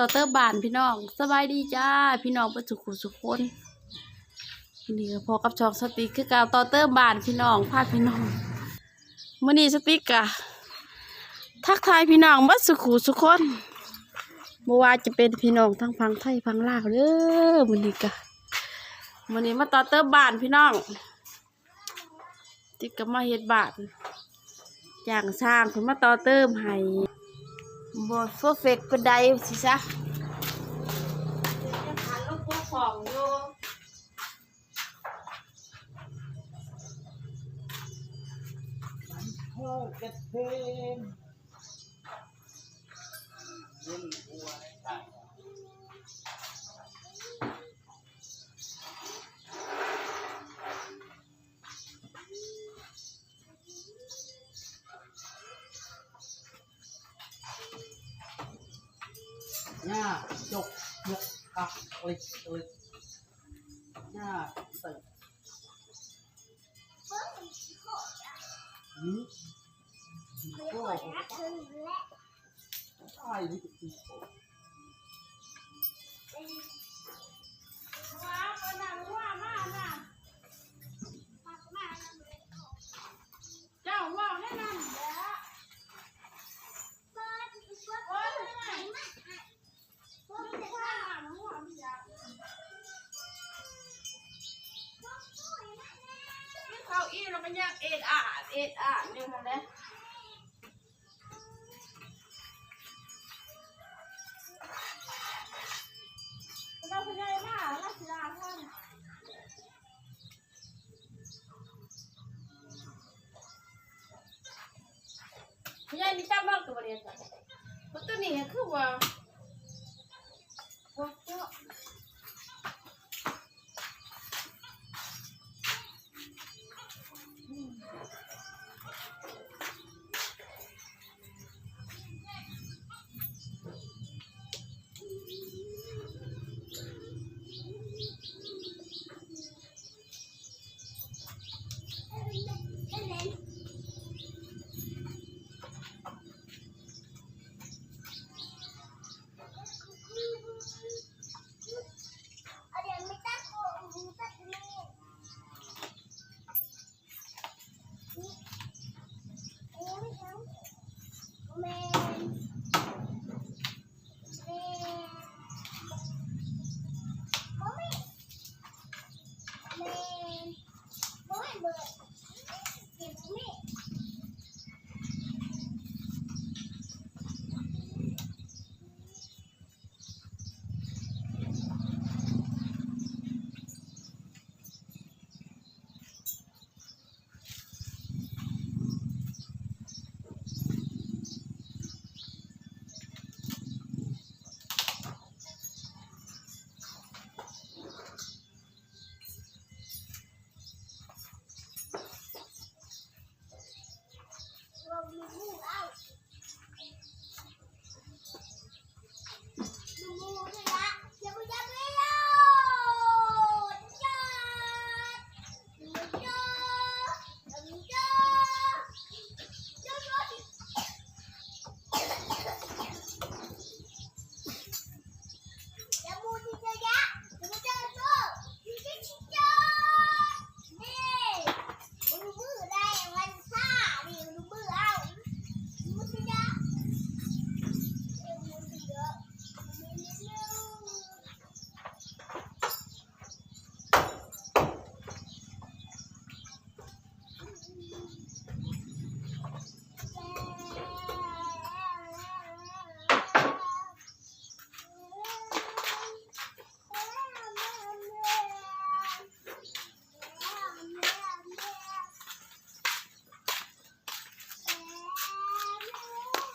ต่อเติมบานพี่น้องสบายดีจ้า พี่น้องประจุขุสุขคนนี่พอกับช่องสติกคือการต่อเติมบานพี่น้องพาพี่น้องมื่อนี้สติกะทักทายพี่น้องบัดสุขุสุขคนบ่ว่าจะเป็นพี่น้องทั้งพังไทยพังลาวเด้อมื่อนี้กะมื่อนี้มาต่อเติมบานพี่น้องติ๊กก็มาเฮ็ดบานจ้างสร้างเพิ่นมาต่อเติมให้ บอเฟอร์เฟกเป็นไดสิซะยังหันลูกพวกของอยู่โอ้เก็บเพล อัก มันยังเอ็ดอะเอ็ดอ่านอยู่นั่นเลย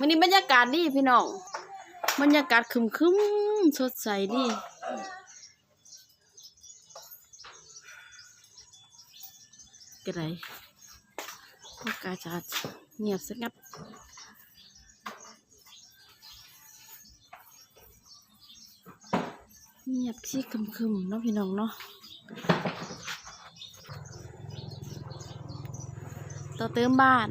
วันนี้บรรยากาศดีพี่น้องบรรยากาศคึมคึมสดใสดีกระไรอากาศจะเงียบสงัดเงียบที่คึมๆเนาะพี่น้องเนาะต่อเติมบ้าน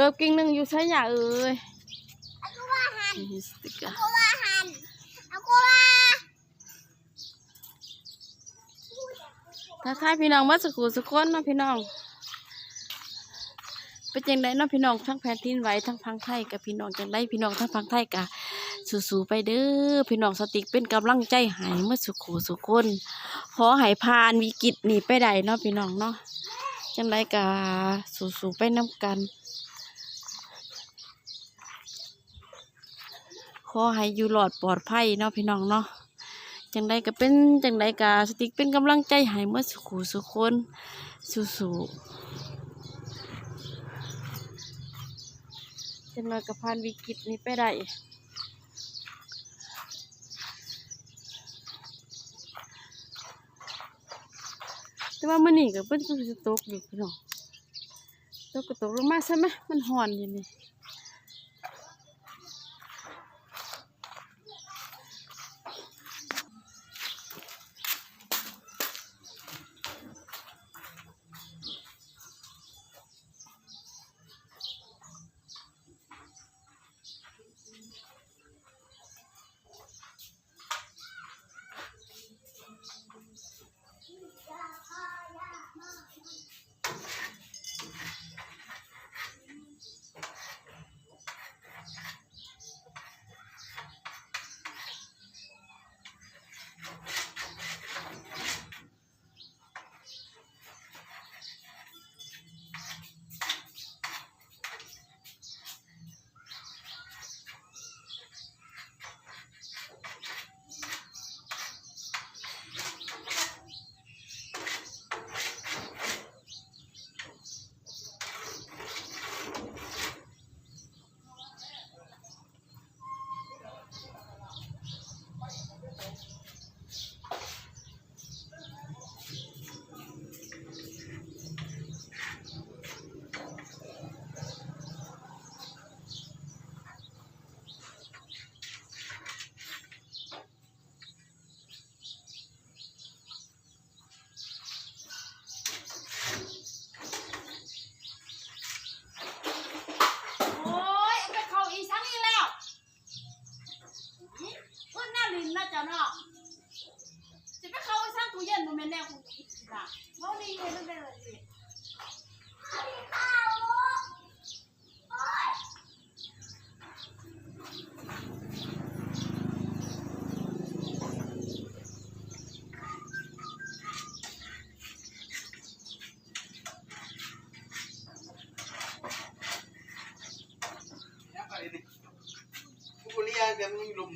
เกิบกิ่งหนึ่งอยู่ใช้หยาเอ้ยอันก็ว่านี่สติกเกอร์กูว่าหันเอากูว่าทักทายพี่น้องมาสักครู่สักคนเนาะพี่น้องเป็นจังไดเนาะพี่น้องทั้งแผ่นดินไหวทั้งพังไทยกับพี่น้องจังไดพี่น้องทั้งพังไทยกะสู้ๆไปเด้อพี่น้องสติกเป็นกำลังใจให้เมื่อสุขูสุคนขอให้ผ่านวิกฤตนี้ไปได้เนาะพี่น้องเนาะจังไดกะสู้ๆไปน้ำกัน ขอให้อยู่หลอดปลอดภัยเนาะพี่น้องเนาะจังใดก็เป็นจังใดก็สติกเป็นกำลังใจให้เมื่อสุขสุคนสู้ๆจังใดก็ผ่านวิกฤตนี้ไปได้แต่ว่ามื้อนี้ก็เป็นฝนสิตกอยู่พี่น้องตกก็ตกลงมาใช่ไหมมันห่อนอยู่นี่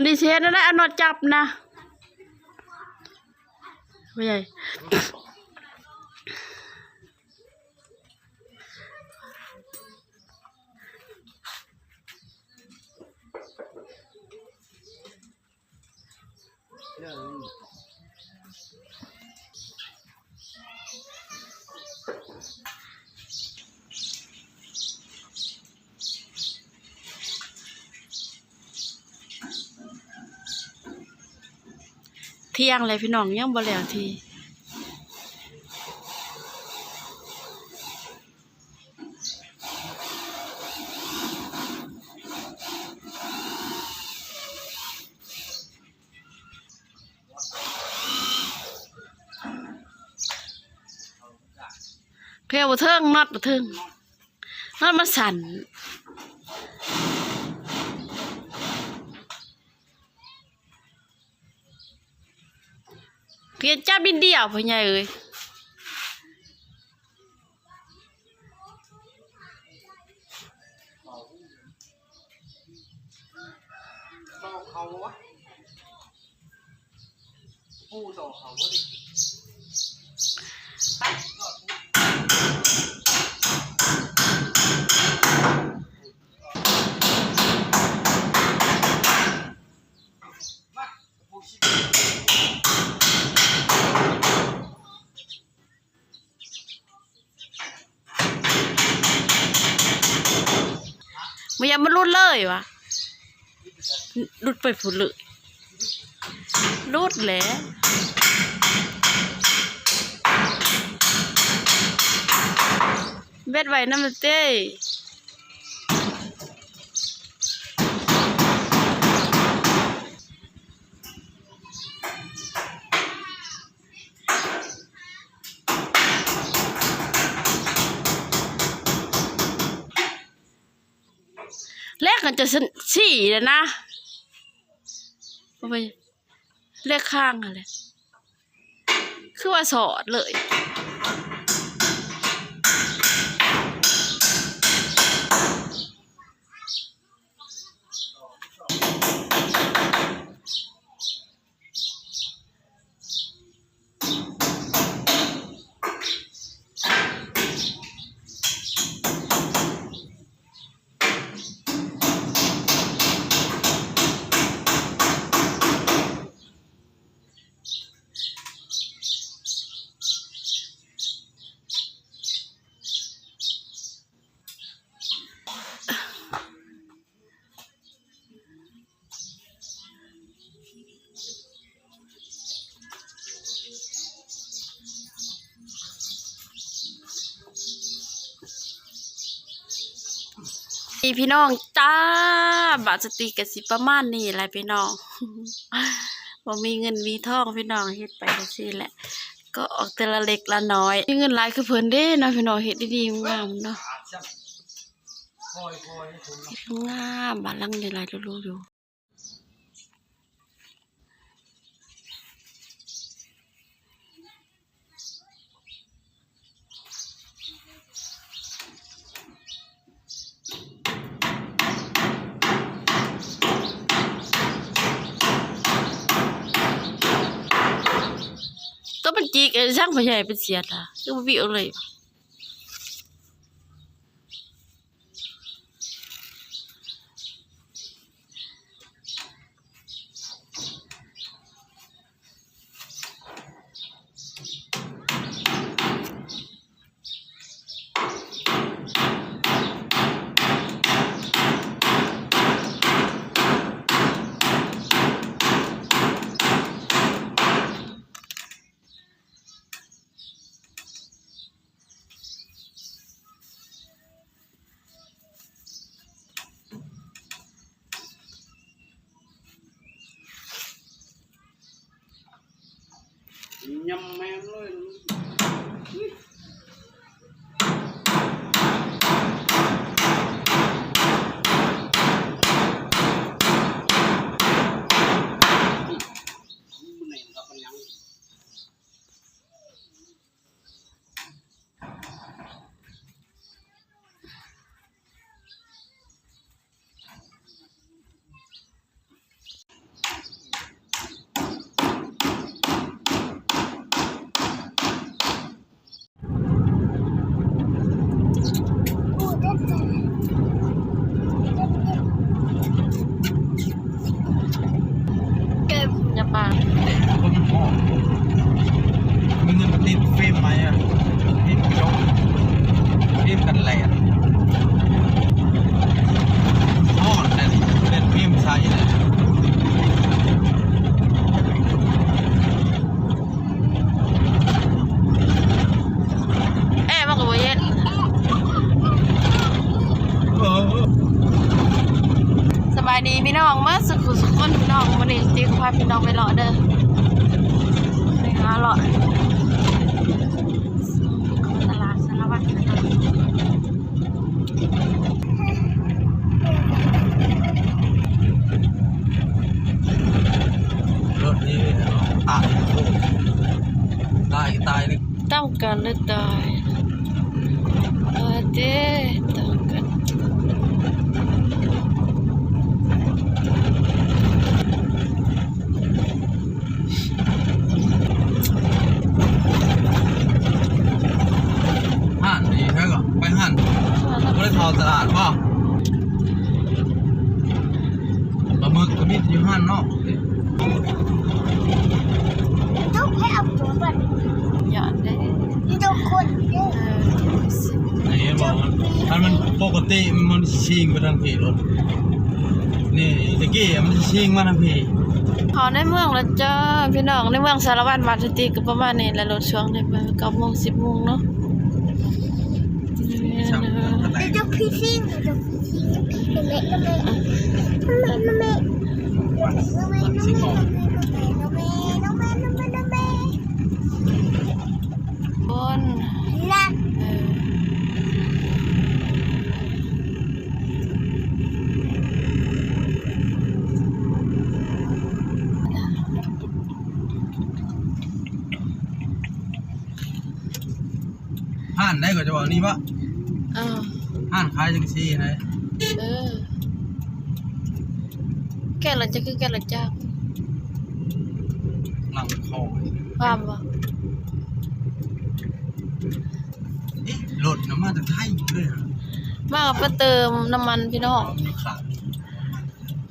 มันดีเชนนะได้อนอดจับนะไม่ใหญ่ ยงเลยพี่น้องยังบ่แล้วทีเพลวบ่เทิงน็อตบ่เทิงน็อตมันสั่น เพียนจ้าบินเดียวพ่อใหญ่เอ้ยต่อเขาวะกูต่อเขาวะดิ มันยังมันรุดเลยวะรุดไปฝุ่นเลยรุดแหละเบ็ดไว้น้ำมันเต้ จะสนสี่เลยนะเอาไปเลขข้างอะไรคือว่าสอดเลย พี่พี่น้องจ้าบาสติกสิประมาณนี้แหละพี่น้องบ่มีเงินมีทองพี่น้องเฮ็ดไปจังซี่แหละ ก็ออกแต่ละเล็กละน้อยมีเงินหลายคือเพิ่นเด้นะพี่น้องเฮ็ดดีๆงามเนาะเฮ็ดงามบาลังใหญ่ๆรู้ๆอยู่ มันจีกไอ้ช่างพ่อใหญ่เป็นเสียดอะคือบ่มีเอะไรย ยำแมงเลย มันไหนครับมันยัง กูได้แต่ เก็บอย่าปา ก็มันหอมมึงจะมาติดฟิล์มไหมอะฟิล์มจบฟิล์มกันแหลกหอดแต่เป็นฟิล์มใสเลย เอ๊ะมันก็บ่เย็น เออ สบายดีพี่น้องมาสุขุสุขคนพี่น้ องวันนี้ตีควายพี่น้องไปเลาะเด้อไปหาเลาะตลาดสารวัตรนะคะรถนี้ตายตายตายเลยต้องการหรือตายเออเด้ต้องการ ห่านดีแค่ก่อนไปห่านไม่ได้ทอตลาดป่ะปลาหมึกก็มีอยู่ห่านนอกต้องให้เอาตัวก่อนหยอดได้นี่ต้องคนเด้อเออไหนบอกมันอันมันปกติมันชิงไปทางผีรถนี่ตะกี้มันชิงมาทางผีขอในเมืองแล้วจ้าพี่น้องในเมืองสารวัตรบาทสติก็ประมาณนี้แหละรถช่วงได้มาเก้าโมงสิบโมงเนาะ ช่างกระ แตเดี๋ยวพี่ซิ่งเดี๋ยวพี่ซิ่งน้ำเมน้ำเมน้ำเมน้ำเมน้ำเมสิงออกน้ำเมน้ำเมน้ำเมน้ำเมบนนั่นเออห้านได้ก็จะบอกนี่ว่าานขายจังซี่นะเออ แกละจะคือแกละจ้าหลังคอความบ่เอ๊ะรถน้ำมันจะไทยอยู่เลยเหรอมาเอาไปเติมน้ำมันพี่น้องมีขาด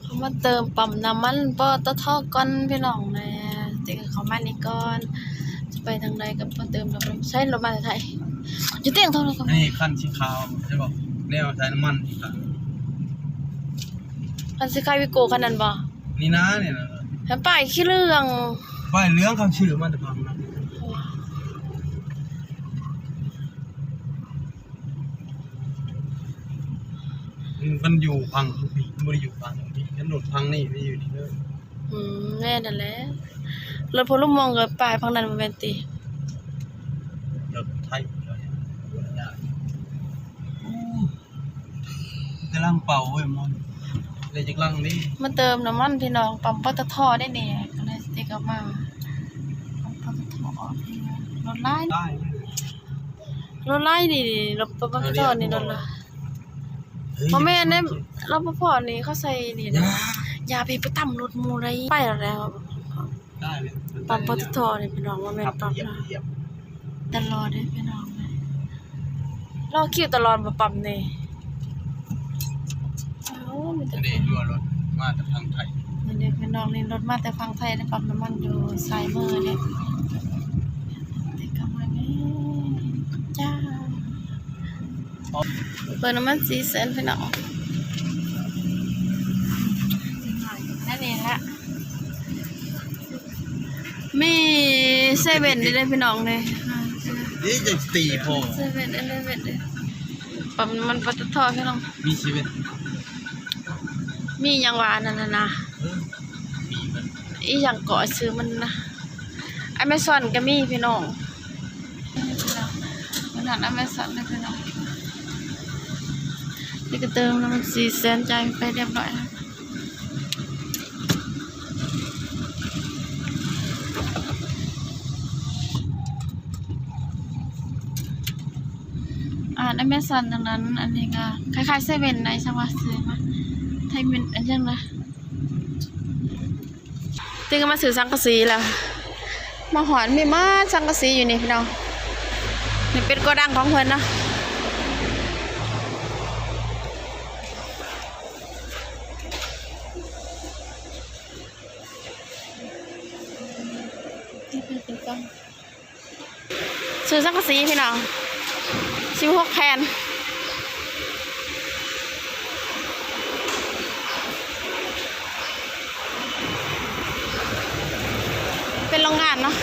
เขามาเติมปั๊มน้ำมันปตทก่อนพี่น้องแน่ติกับเขามานี่ก่อนจะไปทางใดกับมาเติมน้ำมันใช้รถมาจากไทยจะเตียงเท่าไหร่ก็อันนี้ขั้นสีขาวใช่ป่ะ แนวใช้น้ำมันที่ขาดคันสิคายวิโกคันนั้นบ่นี่นะเนี่ยนะแฮป้ายขี้เรื่องป้ายเหลืองคำชื่อมันจะพังนะมันอยู่พังทุกทีมันไม่ได้อยู่พังทุกทีถนนพังนี่ไม่อยู่นี่เลยอืมแม่นั่นแหละรถพลมองกับป้ายพังนั้นบ่แม่นติ รถไทยเลยกำลังเป่าเว้ยมอนเลยจากลังนี่มาเติมน้ำมันพี่น้องปั๊มปตทได้นี่ก็เลยสิกลับมาปั๊มปตทรถไล่ได้รถไล่นี่รถปตทนี่รถละบ่แม่นเด้รปภนี่เขาใส่นี่ยานะอย่าไปไปตั้มรถหมู่ไรไปแล้วแล้วได้เลยปั๊มปตทนี่พี่น้องว่าแม่นขับปั๊มเหยียบนะเหยียบตลอดเด้พี่น้องเลยรอคิวตลอดบ่ปั๊มนี่เอ้า มีแต่อันนี้ยัวรถมาจากทางไทยนี่เด็กพี่น้องนี่รถมาแต่ฝั่งไทยนะปั๊มน้ำมันอยู่ซ้ายมือเนี่ยเด็กกลับมานี่จ้าเปิดน้ำมันสีเซนพี่น้องนั่นเองละมีเซเว่นได้เลยพี่น้องเลยนี่จะตีพอเซเว่นเอเลเว่นเลยปั๊มน้ำมันปตทพี่น้องมีชีวิต มีอย่างวานั่นนะนะอีอีหยังเกาะซื้อมันนะอเมซอนก็มีพี่น้องมันหันอเมซอนเลยพี่น้องนี่ก็เติมแล้วมันสี่แสนใจไปเรียบร้อยแล้วอ่านอเมซอนดังนั้น อันนี้ก็คล้ายๆเซเว่นในจังวัดซื้อมา ไทยเป็นอันยังไงตึงก็มาซื้อสังกะสีแล้วมาหอนมีมาสังกะสีอยู่นี่พี่น้องนี่เป็นโกดังของเพิ่นเนาะนี่เป็นเป็นกล้องซื้อสังกะสีพี่น้องสิบหกแผ่นเป็นโรงงานเนาะ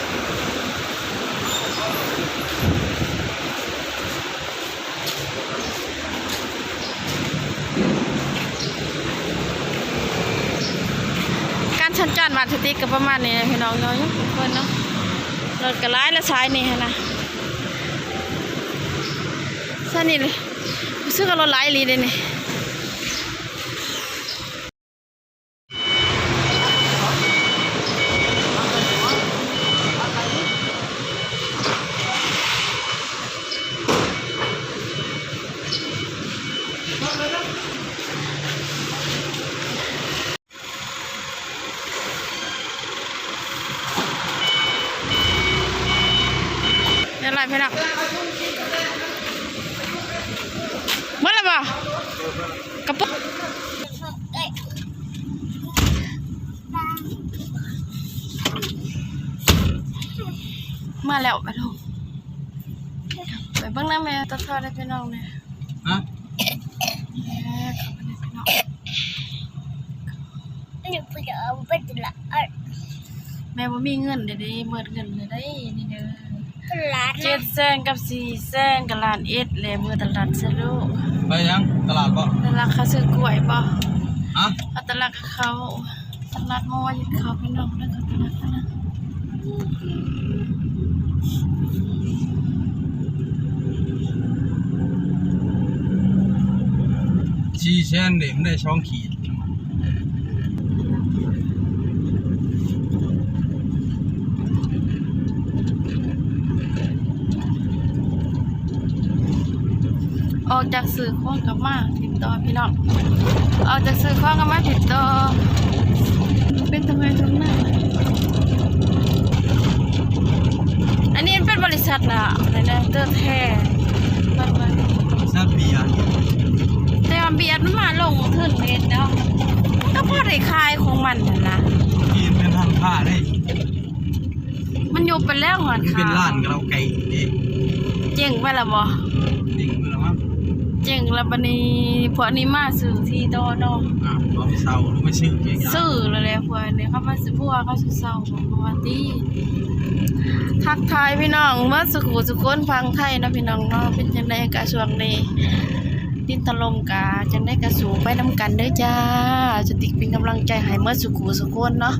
การชันจานมาสติกก็ ประมาณนี้นะพี่น้องเนาะยกเพื่อนเนาะรถก็ร้ายและซ้ายนี่หั้นนะซะนี่เลยซื้อกว่ารถร้ายอีหลีเลยนี่ เดี๋ยวไรพี่น้องหมดแล้วบ่กระปุก เอ้ย มาแล้วไปลงไปเบิ่งน้ำแม่ตัดทอดได้พี่น้องเนี่ย เนาะ นี่เพื่อเอาไปตลาด แม่บ่มีเงินเดี๋ยวนี้เบิดเงินเลยได้นี่เด้อตลาดเจ็ดแสนกับสี่แสนกับล้านเอ็ดเลยมือตลาดสะดุไปยังตลาดบ่ตลาดเขาซื้อกล้วยบ่ฮะเอาตลาดกับเขาตลาดมอว่าอยู่เขาพี่น้องแล้วก็ตลาดนะชีเชนเดี๋ยวมันได้ช่องขีด ออกจากสื่อข้องกลับมาติดต่อพี่น้องออกจากสื่อข้องกลับมาติดต่อเป็นทำไมตรงหน้าอันนี้เป็นบริษัทนะอะไรนะเตอร์แท้บ้านบ้านซาเบียร์แต่ว่าเบียดมันมาลงขึ้นเม็ดเนาะมันก็พอได้คายของมันนั่นนะกินเป็นทางผ้าได้มันอยู่ไปแล้วหอนมันขาเป็นร้านกะเราไก่เด้เจ๋งไปละบ่ดิ่งมือละมั้ง เจ๋งแล้วบัดนี้พวกนี้มาสื่อที่โตเนาะอะเอาไปเซาหรือไปซื้อเพียงอย่างสื่อแล้วแหละพวกนี้เขามาสิพวกเขาสิเศร้าของปกติทักทายพี่น้องเมื่อสุขุสุคนฟังไทยเนาะพี่น้องเนาะเป็นจังไดกะช่วงนี้ดินถล่มกะจังได้กะสูงไปนํกันเด้อจ้าสติกเป็นกำลังใจให้เมื่อสุขุสุคนเนาะ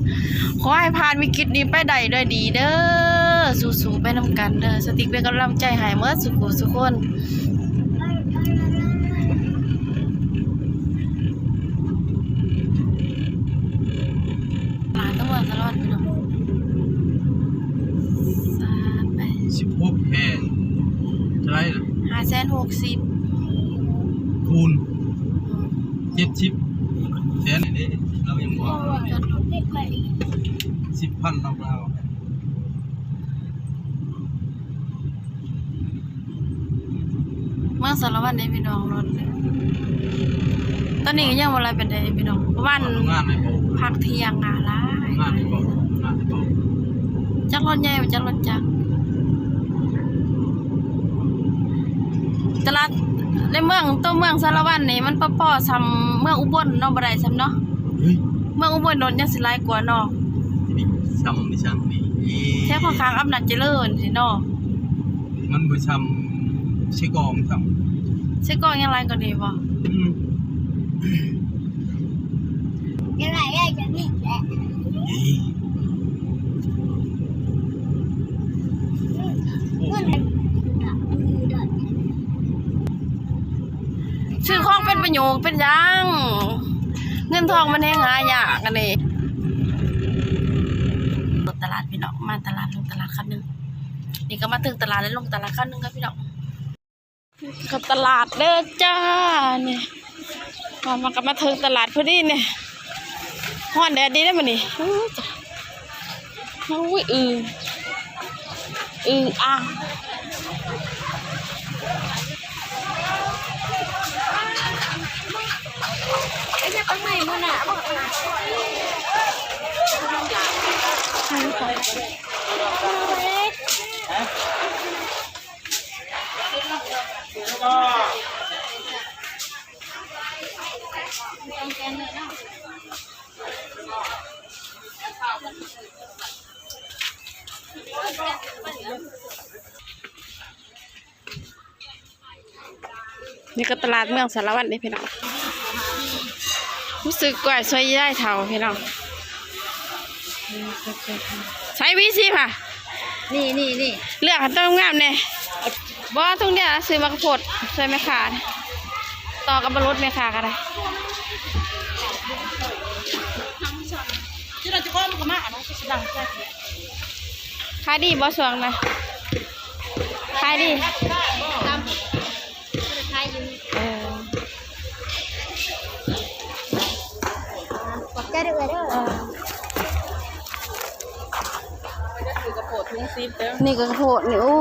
ขอให้ผ่านวิกฤตนี้ไปได้ด้วยดีเด้อสู้ๆไปนํกันเด้อสติกเป็นกำลังใจให้เมื่อสุขุสุคน หลาน ต้องว่าตลอดพี่น้องสามไปสิบหกแพรเท่าไหรน่ะห้าแสนหกสิบคูณเจ็ดสิบแสนนี่เด้เรายังบโอ้อกยจะต้องไปไปสิบพันเราเราเมื่อสารวัตรได้พี่น้องรถตอนนี้ก็ยังวันไรเป็นไดพี่น้องวัน ทำงานในโบพักเที่ยงงานละ งานในโบงานในโบจักรถใหญ่จักรถจักรตลาดในเมืองตัวเมืองสารวัตรนี่มันปะปอๆซ้ำเมืองอุบลเนาะบ่ได้ซ้ำเนาะเฮ้ยเมืองอุบลโดนยังสิหลายกว่าเนาะนี่ซ้ำนี่ซ้ำนี่แค่พอค้างอำนาจเจริญสิเนาะมันบ่ซ้ำใช่กองซ้ำใช่ก็ยังไรก็ดีบ่อืมยังไงได้จะนี่แหละ ชื่อของเป็นประโยคเป็นยังเงินทองมันแห้งหายากอันนี้ลงตลาดพี่น้องมาตลาดลงตลาดคันหนึ่งนี่ก็มาถึงตลาดแล้วลงตลาดคันหนึ่งครับพี่น้องก็ตลาดเด้อจ้าเนี่ยมามาก็มาถึงตลาดพอดีเนี่ย ฮ้อนแดดดีได้มันนี่อู้จ้ะอุ้ยอืออืออ่างไอ้จะไปไหนมึงน่ะบอกนะนี่ ก็ตลาดเมืองสารวัตรนี่พี่น้องรู้สึกกว่าซอยย่ายเท่าพี่น้องใช้วิซีค่ะ นี่นี่นี่เลือกให้ต้องงามเนี่ยบ่ตรงเนี้ยซื้อมากระโพดใส่แม่ขาเนี่ยต่อกับบรถแม่ขาก็ได้ที่เราจะก้อนมันก็มาอะน้องสิดังแค่ ขายดีบ่สวงนะขายดีตามใครอยู่เออกดใจด้วยเด้อเออนี่ก็กระโพดนี่โอ้